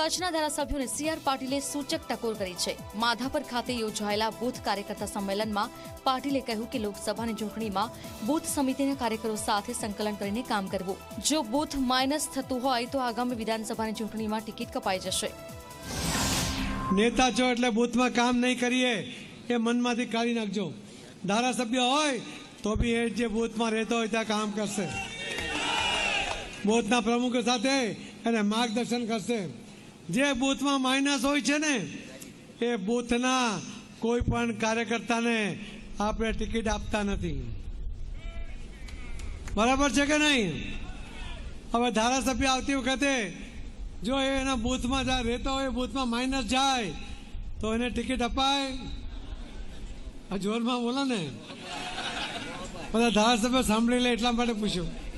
કચ્છના ધારાસભ્યોને સીઆર પાટીલે સૂચક ટકોર કરી છે. માધાપર ખાતે યોજાયેલા બૂથ કાર્યકર્તા સંમેલનમાં પાટીલે કહ્યું કે લોકસભાની ચૂંટણીમાં બૂથ સમિતિના કાર્યકરો સાથે સંકલન કરીને કામ કરવું. જો બૂથ માઇનસ થતું હોય તો આગામી વિધાનસભાની ચૂંટણીમાં ટિકિટ કપાઈ જશે. નેતા છો એટલે બૂથમાં કામ નહીં કરીએ, એ મનમાંથી કાઢી નાખજો. ધારાસભ્ય હોય તો બી એ જે બૂથમાં રહેતો હોય ત્યાં કામ કરશે. બૂથના પ્રમુખ સાથે એને માર્ગદર્શન કરશે. જે બૂથમાં માઇનસ હોય છે ને, એ બૂથના કોઈ પણ કાર્યકર્તાને આપણે ટિકિટ આપતા નથી. બરાબર છે કે નહીં? હવે ધારાસભ્ય આવતી વખતે જો એના બૂથમાં જા, રહેતો હોય, બૂથમાં માઇનસ જાય, તો એને ટિકિટ અપાય. આ જોરમાં બોલો ને. બધા ધારાસભ્ય સાંભળી લે એટલા માટે પૂછ્યું.